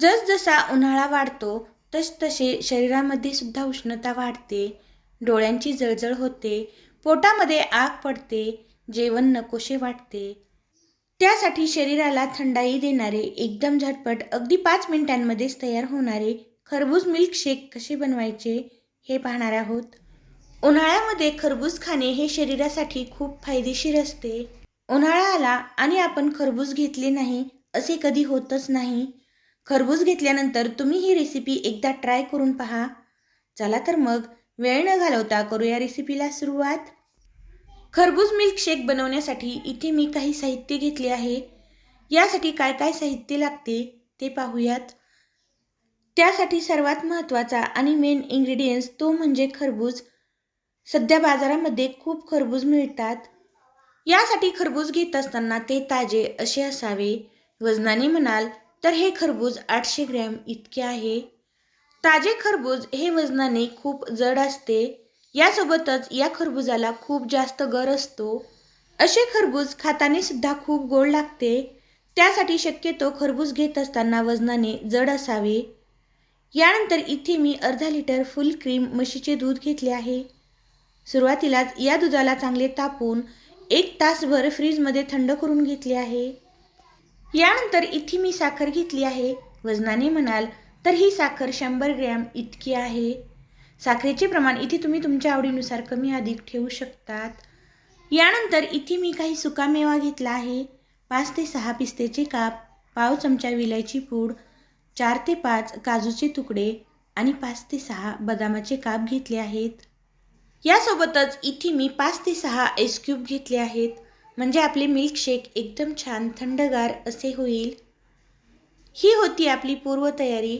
जसजसा उन्हाळा वाढतो तसतसे शरीरामध्ये सुद्धा उष्णता वाढते डोळ्यांची जळजळ होते पोटामध्ये आग पडते जेवण नकोशे वाटते. त्यासाठी शरीराला थंडाई देणारे एकदम झटपट अगदी पाच मिनिटांमध्येच तयार होणारे खरबूज मिल्कशेक कसे बनवायचे हे पाहणार आहोत. उन्हाळ्यामध्ये खरबूज खाणे हे शरीरासाठी खूप फायदेशीर असते. उन्हाळा आला आणि आपण खरबूज घेतले नाही असे कधी होतच नाही. खरबूज घेतल्यानंतर तुम्ही ही रेसिपी एकदा ट्राय करून पहा. चला तर मग वेळ न घालवता करूया रेसिपीला सुरुवात. खरबूज मिल्कशेक बनवण्यासाठी इथे मी काही साहित्य घेतले आहे. यासाठी काय काय साहित्य लागते ते पाहूयात. त्यासाठी सर्वात महत्त्वाचा आणि मेन इंग्रेडियंट्स तो म्हणजे खरबूज. सध्या बाजारामध्ये खूप खरबूज मिळतात. यासाठी खरबूज घेत असताना ते ताजे असे असावे. वजनाने म्हणाल तर हे खरबूज आठशे ग्रॅम इतके आहे. ताजे खरबूज हे वजनाने खूप जड असते. यासोबतच या खरबुजाला खूप जास्त गर असतो. असे खरबूज खाताने सुद्धा खूप गोड लागते. त्यासाठी शक्यतो खरबूज घेत असताना वजनाने जड असावे. यानंतर इथे मी अर्धा लिटर फुल क्रीम म्हशीचे दूध घेतले आहे. सुरुवातीलाच या दुधाला चांगले तापून एक तासभर फ्रीजमध्ये थंड करून घेतले आहे. यानंतर इथे मी साखर घेतली आहे. वजनाने म्हणाल तर ही साखर शंभर ग्रॅम इतकी आहे. साखरेचे प्रमाण इथे तुम्ही तुमच्या आवडीनुसार कमी अधिक ठेवू शकतात. यानंतर इथे मी काही सुकामेवा घेतला आहे. पाच ते सहा पिस्तेचे काप पाव चमचा विलायची पूड चार ते पाच काजूचे तुकडे आणि पाच ते सहा बदामाचे काप घेतले आहेत. यासोबतच इथे मी पाच ते सहा आईस्क्यूब घेतले आहेत. म्हणजे आपले मिल्कशेक एकदम छान थंडगार असे होईल. ही होती आपली पूर्वतयारी.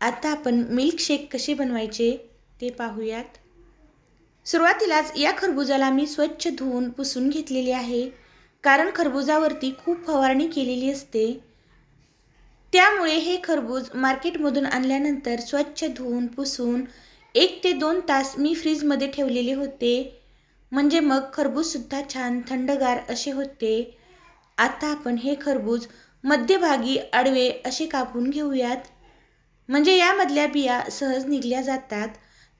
आता आपण मिल्कशेक कसे बनवायचे ते पाहूयात. सुरुवातीलाच या खरबुजाला मी स्वच्छ धुवून पुसून घेतलेले आहे. कारण खरबुजावरती खूप फवारणी केलेली असते. त्यामुळे हे खरबूज मार्केटमधून आणल्यानंतर स्वच्छ धुवून पुसून एक ते दोन तास मी फ्रीजमध्ये ठेवलेले होते. म्हणजे मग खरबूजसुद्धा छान थंडगार असे होते. आता आपण हे खरबूज मध्यभागी आडवे असे कापून घेऊयात. म्हणजे यामधल्या बिया सहज निघल्या जातात.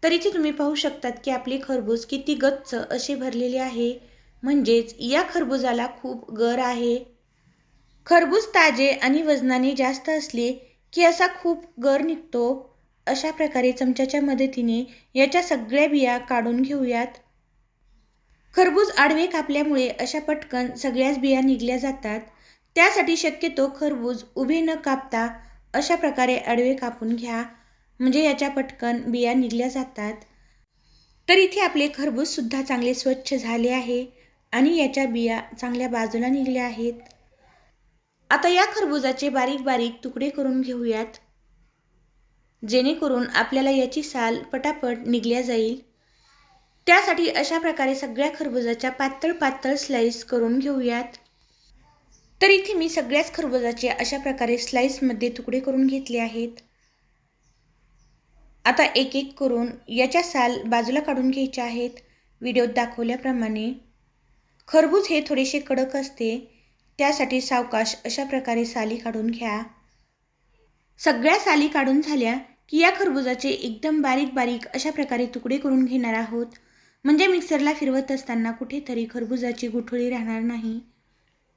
तरीचे तुम्ही पाहू शकतात की आपले खरबूज किती गच्च असे भरलेले आहे. म्हणजेच या खरबुजाला खूप गर आहे. खरबूज ताजे आणि वजनाने जास्त असले की असा खूप गर निघतो. अशा प्रकारे चमच्याच्या मदतीने याच्या सगळ्या बिया काढून घेऊयात. खरबूज आडवे कापल्यामुळे अशा पटकन सगळ्याच बिया निघल्या जातात. त्यासाठी शक्यतो खरबूज उभे न कापता अशा प्रकारे आडवे कापून घ्या म्हणजे याच्या पटकन बिया निघल्या जातात. तर इथे आपले खरबूजसुद्धा चांगले स्वच्छ झाले आहे आणि याच्या बिया चांगल्या बाजूला निघल्या आहेत. आता या खरबुजाचे बारीक बारीक तुकडे करून घेऊयात. जेणेकरून आपल्याला याची साल पटापट निघल्या जाईल. त्यासाठी अशा प्रकारे सगळ्या खरबुजाच्या पातळ पातळ स्लाईस करून घेऊयात. तर इथे मी सगळ्याच खरबुजाचे अशा प्रकारे स्लाईसमध्ये तुकडे करून घेतले आहेत. आता एक एक करून याच्या साल बाजूला काढून घ्यायच्या आहेत. व्हिडिओत दाखवल्याप्रमाणे. खरबूज हे थोडेसे कडक असते. त्यासाठी सावकाश अशा प्रकारे साली काढून घ्या. सगळ्या साली काढून झाल्या की या खरबुजाचे एकदम बारीक बारीक अशा प्रकारे तुकडे करून घेणार आहोत. म्हणजे मिक्सरला फिरवत असताना कुठेतरी खरबुजाची गुठळी राहणार नाही.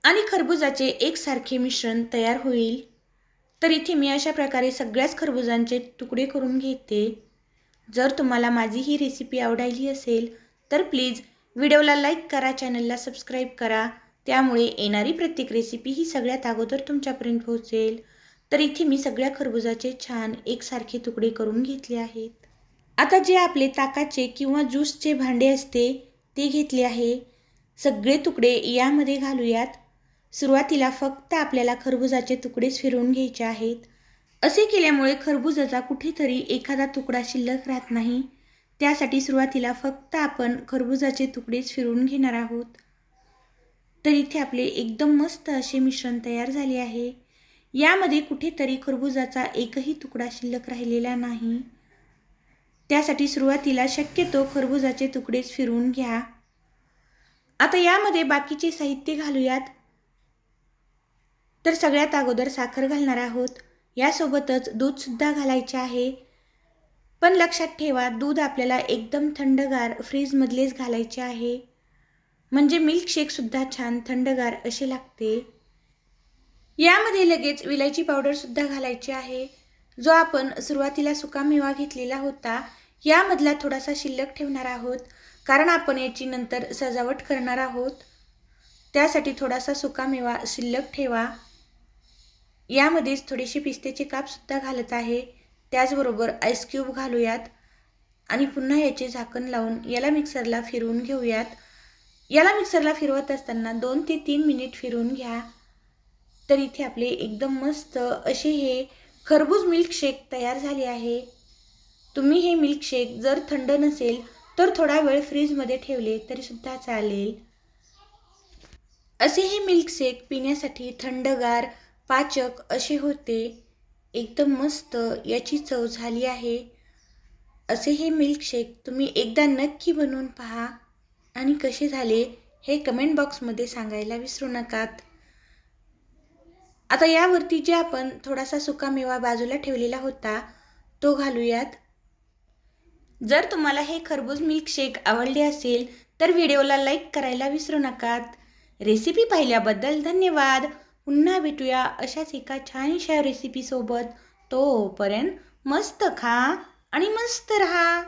आणि खरबुजाचे एकसारखे मिश्रण तयार होईल. तर इथे मी अशा प्रकारे सगळ्याच खरबुजांचे तुकडे करून घेते. जर तुम्हाला माझी ही रेसिपी आवडायली असेल तर प्लीज व्हिडिओला लाईक करा चॅनलला सबस्क्राईब करा. त्यामुळे येणारी प्रत्येक रेसिपी ही सगळ्यात अगोदर तुमच्यापर्यंत पोहोचेल. तर इथे मी सगळ्या खरबुजाचे छान एकसारखे तुकडे करून घेतले आहेत. आता जे आपले ताकाचे किंवा ज्यूसचे भांडे असते ते घेतले आहे. सगळे तुकडे यामध्ये घालूयात. सुरुवातीला फक्त आपल्याला खरबुजाचे तुकडेच फिरवून घ्यायचे आहेत. असे केल्यामुळे खरबुजाचा कुठेतरी एखादा तुकडा शिल्लक राहत नाही. त्यासाठी सुरुवातीला फक्त आपण खरबुजाचे तुकडेच फिरवून घेणार आहोत. तर इथे आपले एकदम मस्त असे मिश्रण तयार झाले आहे. यामध्ये कुठेतरी खरबुजाचा एकही तुकडा शिल्लक राहिलेला नाही. त्यासाठी सुरुवातीला शक्यतो खरबुजाचे तुकडेच फिरवून घ्या. आता यामध्ये बाकीचे साहित्य घालूयात. तर सगळ्यात अगोदर साखर घालणार आहोत. यासोबतच दूधसुद्धा घालायचे आहे. पण लक्षात ठेवा दूध आपल्याला एकदम थंडगार फ्रीजमधलेच घालायचे आहे. म्हणजे मिल्कशेकसुद्धा छान थंडगार असे लागते. यामध्ये लगेच विलायची पावडरसुद्धा घालायची आहे. जो आपण सुरुवातीला सुकामेवा घेतलेला होता यामधला थोडासा शिल्लक ठेवणार आहोत. कारण आपण याची नंतर सजावट करणार आहोत. त्यासाठी थोडासा सुकामेवा शिल्लक ठेवा. यामध्येच थोडेसे पिस्त्याचे कापसुद्धा घालत आहे. त्याचबरोबर आईस्क्यूब घालूयात. आणि पुन्हा याचे झाकण लावून याला मिक्सरला फिरवून घेऊयात. याला मिक्सरला फिरवत असताना दोन ते तीन मिनिट फिरवून घ्या. तर इथे आपले एकदम मस्त असे हे खरबूज मिल्कशेक तयार झाले आहे. तुम्ही हे मिल्कशेक जर थंड नसेल तर थोडा वेळ फ्रीजमध्ये ठेवले तरीसुद्धा चालेल. असे हे मिल्कशेक पिण्यासाठी थंडगार पाचक असे होते. एकदम मस्त याची चव झाली आहे. असे हे मिल्कशेक तुम्ही एकदा नक्की बनवून पहा. आणि कसे झाले हे कमेंट बॉक्समध्ये सांगायला विसरू नकात. आता यावरती जे आपण थोडासा सुकामेवा बाजूला ठेवलेला होता तो घालूयात. जर तुम्हाला हे खरबूज मिल्कशेक आवडले असेल तर व्हिडिओला लाईक करायला विसरू नकात. रेसिपी पाहिल्याबद्दल धन्यवाद. पुन्हा भेटूया अशाच एका छानशा रेसिपीसोबत तोपर्यंत मस्त खा आणि मस्त रहा.